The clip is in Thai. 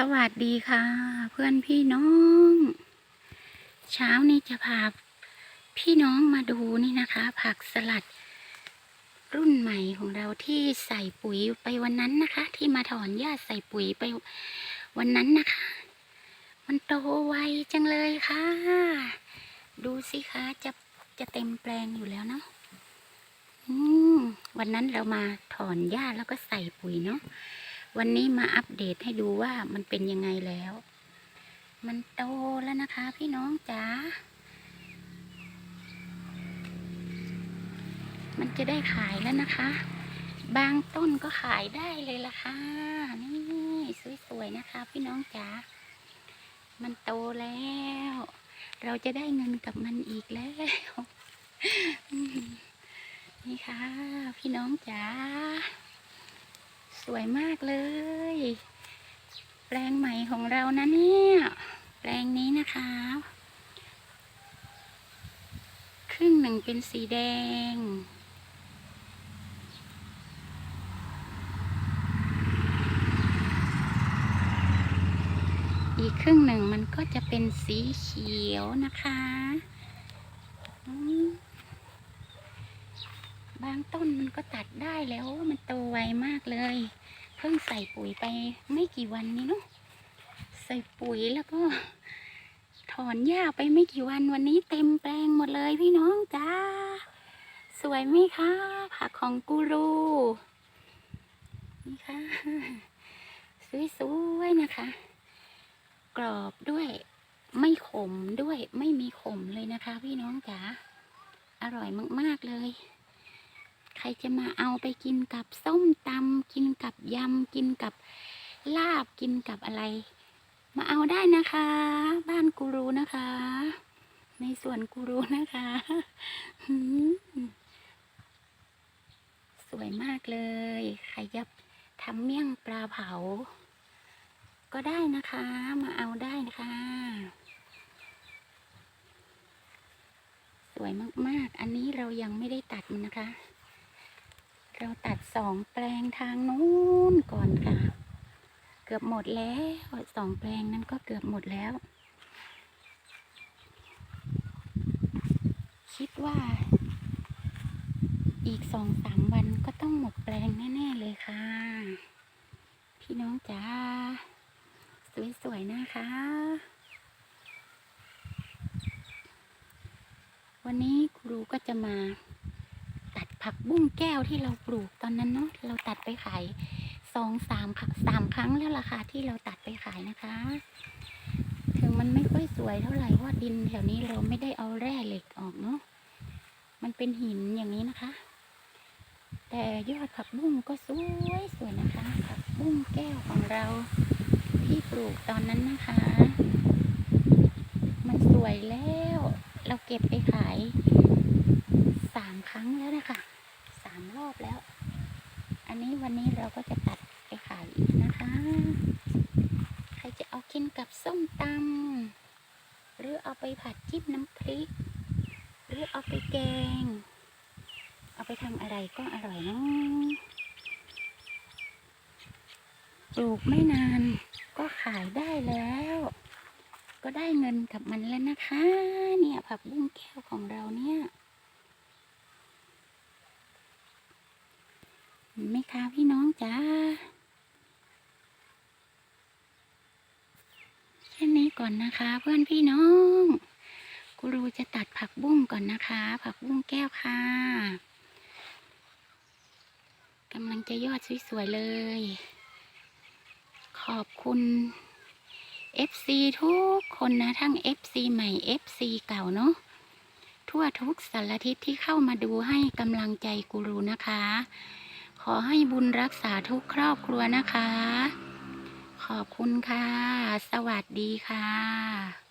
สวัสดีค่ะ เพื่อนพี่น้อง เช้านี้จะพาพี่น้องมาดูนี่นะคะ ผักสลัด รุ่นใหม่ของเราที่ใส่ปุ๋ยไปวันนั้นนะคะ ที่มาถอนหญ้าใส่ปุ๋ยไปวันนั้นนะคะ มันโตไวจังเลยค่ะ ดูสิคะจะจะเต็มแปลงอยู่แล้วเนาะวันนั้นเรามาถอนหญ้าแล้วก็ใส่ปุ๋ยเนาะ วันนี้มาอัปเดตให้ดูว่ามันเป็นยังไงแล้ว มันโตแล้วนะคะพี่น้องจ๋า มันจะได้ขายแล้วนะคะ บางต้นก็ขายได้เลยล่ะค่ะ นี่สวยๆนะคะพี่น้องจ๋า มันโตแล้ว เราจะได้เงินกับมันอีกแล้ว นี่ค่ะ พี่น้องจ๋า สวยมากเลย แปลงใหม่ของเรานะเนี่ย แปลงนี้นะคะ ครึ่งหนึ่งเป็นสีแดง อีกครึ่งหนึ่งมันก็จะเป็นสีเขียวนะคะบางต้นมันก็ตัดได้แล้วมันโตไวมากเลย พิ่งใส่ปุ๋ยไปไม่กี่วันนี้เนาะใส่ปุ๋ยแล้วก็ ถอนหญ้าไปไม่กี่วันวันนี้เต็มแปลงหมดเลยพี่น้องจ้า สวยไหมคะผักของกูรูนี่ค่ะสวยๆนะคะ กรอบด้วยไม่ขมด้วยไม่มีขมเลยนะคะ พี่น้องจ๋าอร่อยมากๆเลย ใครจะมาเอาไปกินกับส้มตำกินกับยำกินกับลาบกินกับอะไร มาเอาได้นะคะ บ้านกูรูนะคะ ในส่วนกูรูนะคะสวยมากเลย ใครจะทำเมี่ยงปลาเผา ก็ได้นะคะ มาเอาได้นะคะสวยมากๆ อันนี้เรายังไม่ได้ตัดมันนะคะ เราตัดสองแปลงทางนู้นก่อนค่ะ เกือบหมดแล้วสองแปลงนั้นก็เกือบหมดแล้ว คิดว่า อีกสองสามวันก็ต้องหมดแปลงแน่ ๆ เลยค่ะ พี่น้องจ๋าสวย ๆ นะคะ วันนี้ครูก็จะมา ผักบุ้งแก้วที่เราปลูกตอนนั้นเนาะเราตัดไปขายสองสามสามครั้งแล้วล่ะค่ะที่เราตัดไปขายนะคะ ถึงมันไม่ค่อยสวยเท่าไหร่ว่าดินแถวนี้เราไม่ได้เอาแร่เหล็กออกเนาะมันเป็นหินอย่างนี้นะคะ แต่ยอดผักบุ้งก็สวยสวยนะคะ ผักบุ้งแก้วของเราที่ปลูกตอนนั้นนะคะ มันสวยแล้ว เราเก็บไปขาย สามครั้งแล้วนะคะสามร อบแล้ว อันนี้วันนี้เราก็จะตัดไปขายอีกนะคะ ใครจะเอากินกับส้มตำหรือเอาไปผัดจิ้มน้ำพริก หรือเอาไปแกง เอาไปทำอะไรก็อร่อยเนาะปลูกไม่นานก็ขายได้แล้ว ก็ได้เงินกับมันแล้วนะคะ เนี่ยผักบุ้งแก้วของเราเนี่ย เห็นไหมคะพี่น้องจ้าแค่นี้ก่อนนะคะ เพื่อนพี่น้องกูรูจะตัดผักบุ้งก่อนนะคะ ผักบุ้งแก้วค่ะกำลังจะยอดสวยๆเลย ขอบคุณ FC ทุกคนนะ ทั้ง FC ใหม่ FC เก่าเนาะทั่วทุกสารทิศที่เข้ามาดูให้กำลังใจกูรูนะคะ ขอให้บุญรักษาทุกครอบครัวนะคะ ขอบคุณค่ะ สวัสดีค่ะ